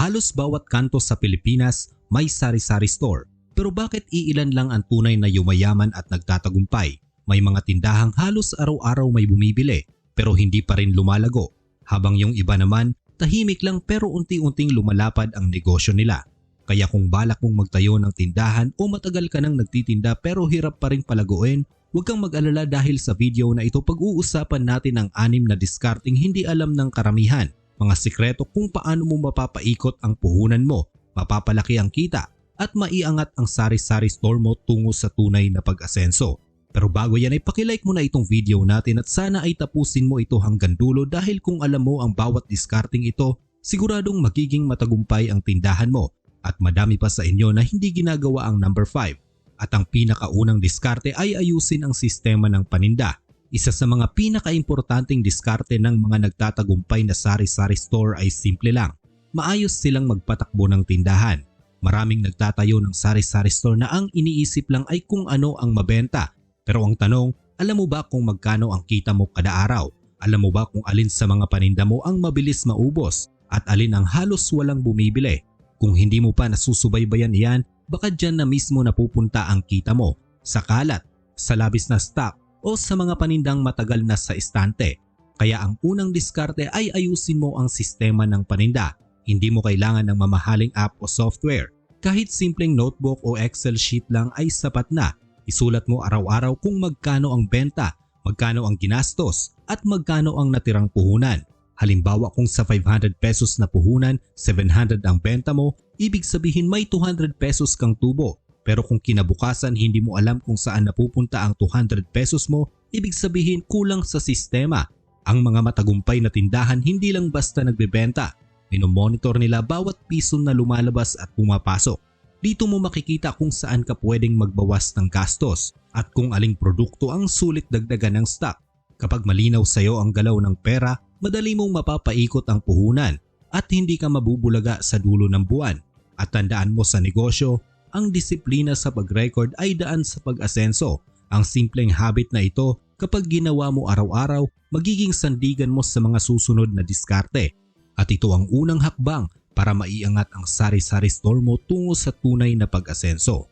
Halos bawat kanto sa Pilipinas may sari-sari store. Pero bakit iilan lang ang tunay na yumayaman at nagtatagumpay? May mga tindahang halos araw-araw may bumibili pero hindi pa rin lumalago. Habang yung iba naman, tahimik lang pero unti-unting lumalapad ang negosyo nila. Kaya kung balak mong magtayo ng tindahan o matagal ka nang nagtitinda pero hirap pa rin palaguin, huwag kang mag-alala dahil sa video na ito pag-uusapan natin ang anim na discarding hindi alam ng karamihan. Mga sikreto kung paano mo mapapaikot ang puhunan mo, mapapalaki ang kita at maiangat ang sari-sari store mo tungo sa tunay na pag-asenso. Pero bago yan ay pakilike mo na itong video natin at sana ay tapusin mo ito hanggang dulo dahil kung alam mo ang bawat discarding ito, siguradong magiging matagumpay ang tindahan mo at madami pa sa inyo na hindi ginagawa ang number 5. At ang pinakaunang diskarte ay ayusin ang sistema ng paninda. Isa sa mga pinakaimportanteng diskarte ng mga nagtatagumpay na sari-sari store ay simple lang. Maayos silang magpatakbo ng tindahan. Maraming nagtatayo ng sari-sari store na ang iniisip lang ay kung ano ang mabenta. Pero ang tanong, alam mo ba kung magkano ang kita mo kada araw? Alam mo ba kung alin sa mga paninda mo ang mabilis maubos at alin ang halos walang bumibili? Kung hindi mo pa nasusubaybayan iyan, baka dyan na mismo napupunta ang kita mo sa kalat, sa labis na stock o sa mga panindang matagal na sa istante. Kaya ang unang diskarte ay ayusin mo ang sistema ng paninda. Hindi mo kailangan ng mamahaling app o software. Kahit simpleng notebook o Excel sheet lang ay sapat na. Isulat mo araw-araw kung magkano ang benta, magkano ang ginastos at magkano ang natirang puhunan. Halimbawa kung sa 500 pesos na puhunan, 700 ang benta mo, ibig sabihin may 200 pesos kang tubo. Pero kung kinabukasan hindi mo alam kung saan napupunta ang 200 pesos mo, ibig sabihin kulang sa sistema. Ang mga matagumpay na tindahan hindi lang basta nagbebenta. Minomonitor nila bawat piso na lumalabas at pumapasok. Dito mo makikita kung saan ka pwedeng magbawas ng gastos at kung aling produkto ang sulit dagdagan ng stock. Kapag malinaw sa iyo ang galaw ng pera, madali mong mapapaikot ang puhunan at hindi ka mabubulaga sa dulo ng buwan. At tandaan mo sa negosyo, ang disiplina sa pag-record ay daan sa pag-asenso. Ang simpleng habit na ito kapag ginawa mo araw-araw, magiging sandigan mo sa mga susunod na diskarte. At ito ang unang hakbang para maiangat ang sari-sari store mo tungo sa tunay na pag-asenso.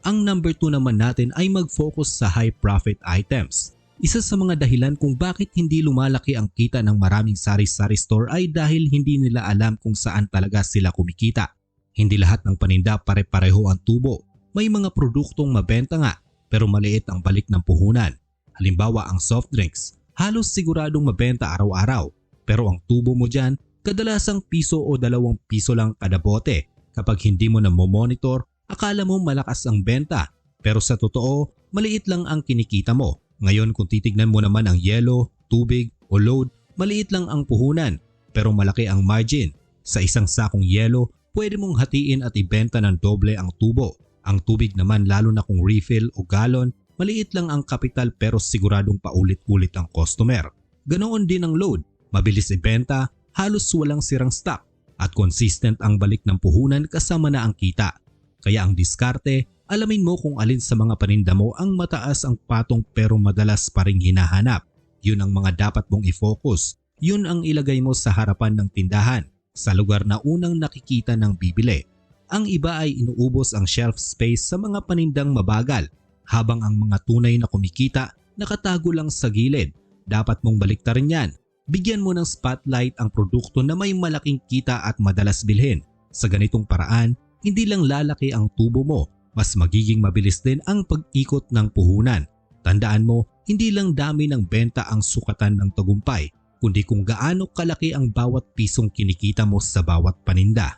Ang number 2 naman natin ay mag-focus sa high profit items. Isa sa mga dahilan kung bakit hindi lumalaki ang kita ng maraming sari-sari store ay dahil hindi nila alam kung saan talaga sila kumikita. Hindi lahat ng paninda pare-pareho ang tubo. May mga produktong mabenta nga pero maliit ang balik ng puhunan. Halimbawa ang soft drinks, halos siguradong mabenta araw-araw. Pero ang tubo mo dyan, kadalasang piso o dalawang piso lang kada bote. Kapag hindi mo na monitor, akala mo malakas ang benta. Pero sa totoo, maliit lang ang kinikita mo ngayon kung titignan mo naman ang yellow, tubig o load, maliit lang ang puhunan pero malaki ang margin. Sa isang sakong yellow, pwede mong hatiin at ibenta ng doble ang tubo. Ang tubig naman lalo na kung refill o galon, maliit lang ang kapital pero siguradong paulit-ulit ang customer. Ganoon din ang load, mabilis ibenta, halos walang sirang stock at consistent ang balik ng puhunan kasama na ang kita. Kaya ang diskarte alamin mo kung alin sa mga paninda mo ang mataas ang patong pero madalas pa ring hinahanap. Yun ang mga dapat mong i-focus. Yun ang ilagay mo sa harapan ng tindahan sa lugar na unang nakikita ng bibili. Ang iba ay inuubos ang shelf space sa mga panindang mabagal habang ang mga tunay na kumikita nakatago lang sa gilid. Dapat mong baliktarin yan. Bigyan mo ng spotlight ang produkto na may malaking kita at madalas bilhin. Sa ganitong paraan, hindi lang lalaki ang tubo mo mas magiging mabilis din ang pag-ikot ng puhunan. Tandaan mo, hindi lang dami ng benta ang sukatan ng tagumpay, kundi kung gaano kalaki ang bawat pisong kinikita mo sa bawat paninda.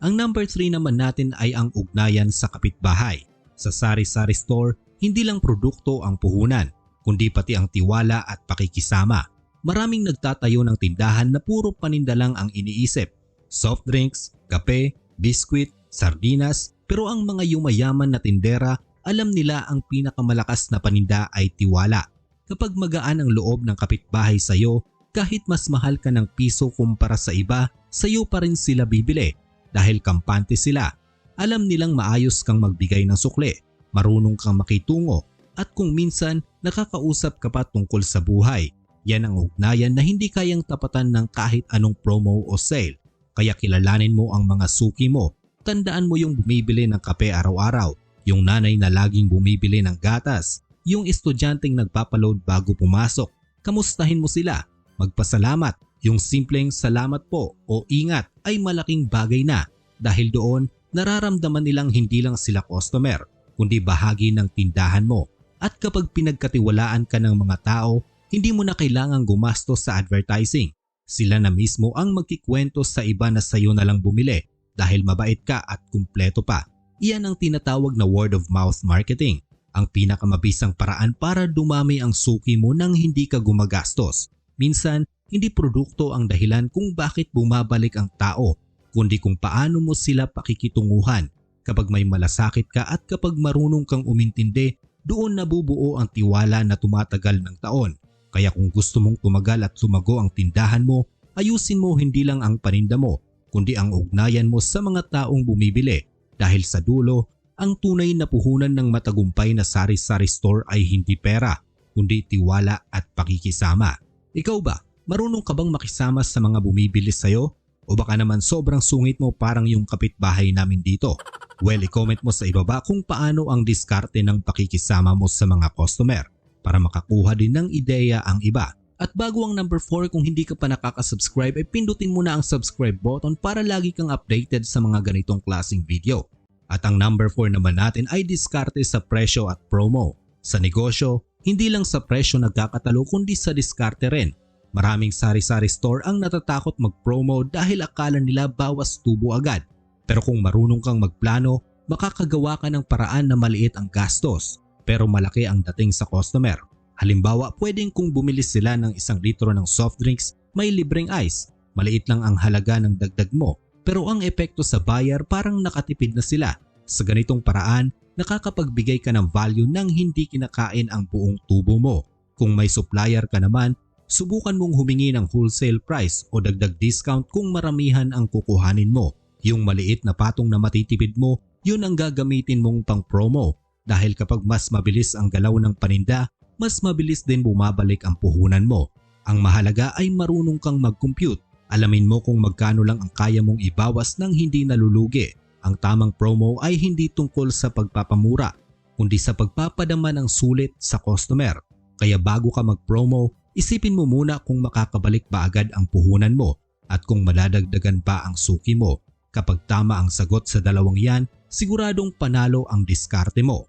Ang number 3 naman natin ay ang ugnayan sa kapitbahay. Sa sari-sari store, hindi lang produkto ang puhunan, kundi pati ang tiwala at pakikisama. Maraming nagtatayo ng tindahan na puro paninda lang ang iniisip. Soft drinks, kape, biskwit, sardinas, pero ang mga yumayaman na tindera, alam nila ang pinakamalakas na paninda ay tiwala. Kapag magaan ang loob ng kapitbahay sa iyo, kahit mas mahal ka ng piso kumpara sa iba, sa iyo pa rin sila bibili dahil kampante sila. Alam nilang maayos kang magbigay ng sukli, marunong kang makitungo at kung minsan nakakausap ka pa tungkol sa buhay. Yan ang ugnayan na hindi kayang tapatan ng kahit anong promo o sale. Kaya kilalanin mo ang mga suki mo. Tandaan mo yung bumibili ng kape araw-araw, yung nanay na laging bumibili ng gatas, yung estudyanteng nagpapaload bago pumasok. Kamustahin mo sila. Magpasalamat. Yung simpleng salamat po o ingat ay malaking bagay na dahil doon nararamdaman nilang hindi lang sila customer kundi bahagi ng tindahan mo. At kapag pinagkatiwalaan ka ng mga tao, hindi mo na kailangang gumastos sa advertising. Sila na mismo ang magkikwento sa iba na sayo na lang bumili dahil mabait ka at kumpleto pa. Iyan ang tinatawag na word of mouth marketing, ang pinakamabisang paraan para dumami ang suki mo nang hindi ka gumagastos. Minsan, hindi produkto ang dahilan kung bakit bumabalik ang tao, kundi kung paano mo sila pakikitunguhan. Kapag may malasakit ka at kapag marunong kang umintindi, doon nabubuo ang tiwala na tumatagal ng taon. Kaya kung gusto mong tumagal at lumago ang tindahan mo, ayusin mo hindi lang ang paninda mo, kundi ang ugnayan mo sa mga taong bumibili. Dahil sa dulo, ang tunay na puhunan ng matagumpay na sari-sari store ay hindi pera, kundi tiwala at pakikisama. Ikaw ba, marunong ka bang makisama sa mga bumibili sa'yo? O baka naman sobrang sungit mo parang yung kapitbahay namin dito? Well, i-comment mo sa ibaba kung paano ang diskarte ng pakikisama mo sa mga customer para makakuha din ng ideya ang iba. At bago ang number 4, kung hindi ka pa nakaka-subscribe ay pindutin mo na ang subscribe button para lagi kang updated sa mga ganitong klaseng video. At ang number 4 naman natin ay diskarte sa presyo at promo. Sa negosyo, hindi lang sa presyo nagkakatalo kundi sa diskarte rin. Maraming sari-sari store ang natatakot mag-promo dahil akala nila bawas tubo agad. Pero kung marunong kang magplano, makakagawa ka ng paraan na maliit ang gastos pero malaki ang dating sa customer. Halimbawa, pwedeng kung bumili sila ng isang litro ng soft drinks, may libreng ice. Maliit lang ang halaga ng dagdag mo pero ang epekto sa buyer parang nakatipid na sila. Sa ganitong paraan, nakakapagbigay ka ng value nang hindi kinakain ang buong tubo mo. Kung may supplier ka naman, subukan mong humingi ng wholesale price o dagdag discount kung maramihan ang kukuhanin mo. Yung maliit na patong na matitipid mo, yun ang gagamitin mong pang promo dahil kapag mas mabilis ang galaw ng paninda, mas mabilis din bumabalik ang puhunan mo. Ang mahalaga ay marunong kang mag-compute. Alamin mo kung magkano lang ang kaya mong ibawas nang hindi nalulugi. Ang tamang promo ay hindi tungkol sa pagpapamura, kundi sa pagpapadama ng sulit sa customer. Kaya bago ka mag-promo, isipin mo muna kung makakabalik ba agad ang puhunan mo at kung madadagdagan pa ang suki mo. Kapag tama ang sagot sa dalawang yan, siguradong panalo ang diskarte mo.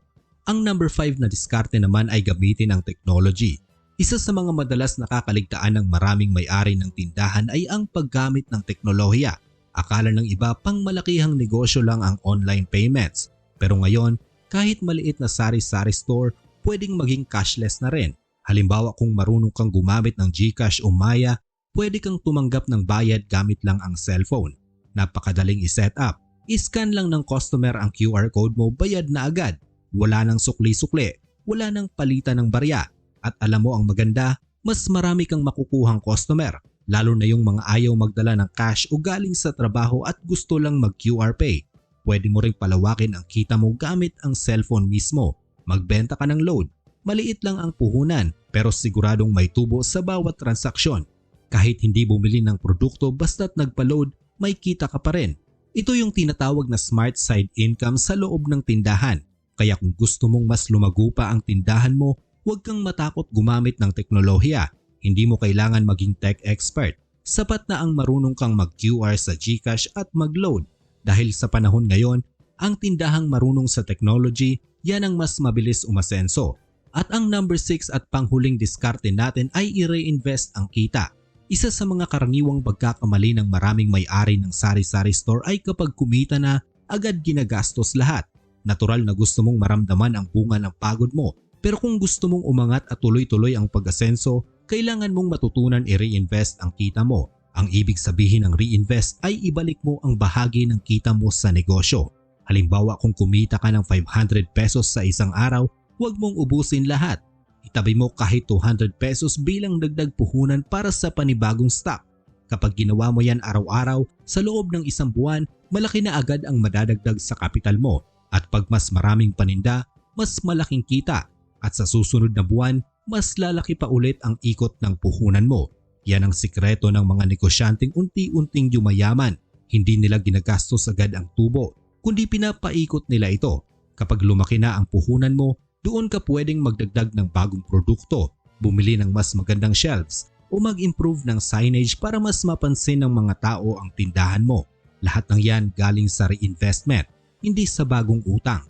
Ang number 5 na diskarte naman ay gamitin ang technology. Isa sa mga madalas nakakaligtaan ng maraming may-ari ng tindahan ay ang paggamit ng teknolohiya. Akala ng iba pang malakihang negosyo lang ang online payments. Pero ngayon, kahit maliit na sari-sari store, pwedeng maging cashless na rin. Halimbawa kung marunong kang gumamit ng GCash o Maya, pwede kang tumanggap ng bayad gamit lang ang cellphone. Napakadaling i-set up. I-scan lang ng customer ang QR code mo, bayad na agad. Wala nang sukli-sukli, wala nang palitan ng barya at alam mo ang maganda, mas marami kang makukuhang customer lalo na yung mga ayaw magdala ng cash o galing sa trabaho at gusto lang mag QR Pay. Pwede mo ring palawakin ang kita mo gamit ang cellphone mismo. Magbenta ka ng load. Maliit lang ang puhunan pero siguradong may tubo sa bawat transaksyon. Kahit hindi bumili ng produkto basta't nagpa-load, may kita ka pa rin. Ito yung tinatawag na smart side income sa loob ng tindahan. Kaya kung gusto mong mas lumago pa ang tindahan mo, Huwag kang matakot gumamit ng teknolohiya. Hindi mo kailangan maging tech expert. Sapat na ang marunong kang mag-QR sa GCash at mag-load. Dahil sa panahon ngayon, ang tindahang marunong sa technology, yan ang mas mabilis umasenso. At ang number 6 at panghuling diskarte natin ay i-reinvest ang kita. Isa sa mga karaniwang pagkakamali ng maraming may-ari ng sari-sari store ay kapag kumita na, agad ginagastos lahat. Natural na gusto mong maramdaman ang bunga ng pagod mo pero kung gusto mong umangat at tuloy-tuloy ang pag-asenso, kailangan mong matutunan i-reinvest ang kita mo. Ang ibig sabihin ng reinvest ay ibalik mo ang bahagi ng kita mo sa negosyo. Halimbawa kung kumita ka ng 500 pesos sa isang araw, huwag mong ubusin lahat. Itabi mo kahit 200 pesos bilang dagdag puhunan para sa panibagong stock. Kapag ginawa mo yan araw-araw, sa loob ng isang buwan, malaki na agad ang madadagdag sa kapital mo. At pag mas maraming paninda, mas malaking kita at sa susunod na buwan, mas lalaki pa ulit ang ikot ng puhunan mo. Yan ang sikreto ng mga negosyanteng unti-unting yumayaman. Hindi nila ginagastos agad ang tubo, kundi pinapaikot nila ito. Kapag lumaki na ang puhunan mo, doon ka pwedeng magdagdag ng bagong produkto, bumili ng mas magandang shelves, o mag-improve ng signage para mas mapansin ng mga tao ang tindahan mo. Lahat ng yan galing sa reinvestment, hindi sa bagong utang.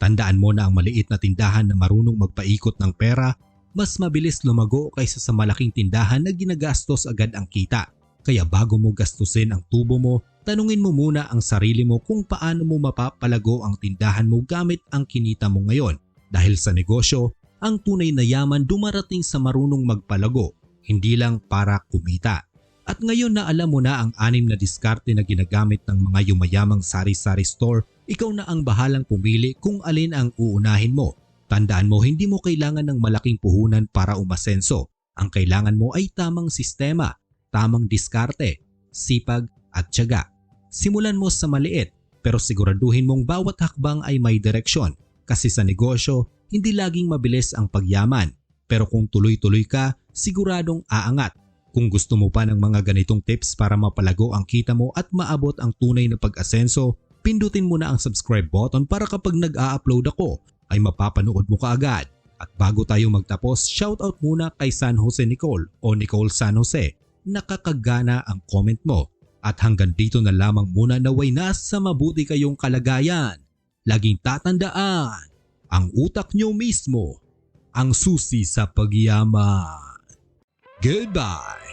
Tandaan mo na ang maliit na tindahan na marunong magpaikot ng pera, mas mabilis lumago kaysa sa malaking tindahan na ginagastos agad ang kita. Kaya bago mo gastusin ang tubo mo, tanungin mo muna ang sarili mo kung paano mo mapapalago ang tindahan mo gamit ang kinita mo ngayon. Dahil sa negosyo, ang tunay na yaman dumarating sa marunong magpalago, hindi lang para kumita. At ngayon na alam mo na ang anim na diskarte na ginagamit ng mga yumayamang sari-sari store, ikaw na ang bahalang pumili kung alin ang uunahin mo. Tandaan mo hindi mo kailangan ng malaking puhunan para umasenso. Ang kailangan mo ay tamang sistema, tamang diskarte, sipag at tiyaga. Simulan mo sa maliit pero siguraduhin mong bawat hakbang ay may direksyon kasi sa negosyo hindi laging mabilis ang pagyaman pero kung tuloy-tuloy ka siguradong aangat. Kung gusto mo pa ng mga ganitong tips para mapalago ang kita mo at maabot ang tunay na pag-asenso, pindutin mo na ang subscribe button para kapag nag-a-upload ako ay mapapanood mo kaagad. At bago tayo magtapos, shoutout muna kay San Jose Nicole o Nicole San Jose. Nakakagana ang comment mo. At hanggang dito na lamang muna naway nasa mabuti kayong kalagayan. Laging tatandaan, ang utak nyo mismo ang susi sa pagyaman. Goodbye!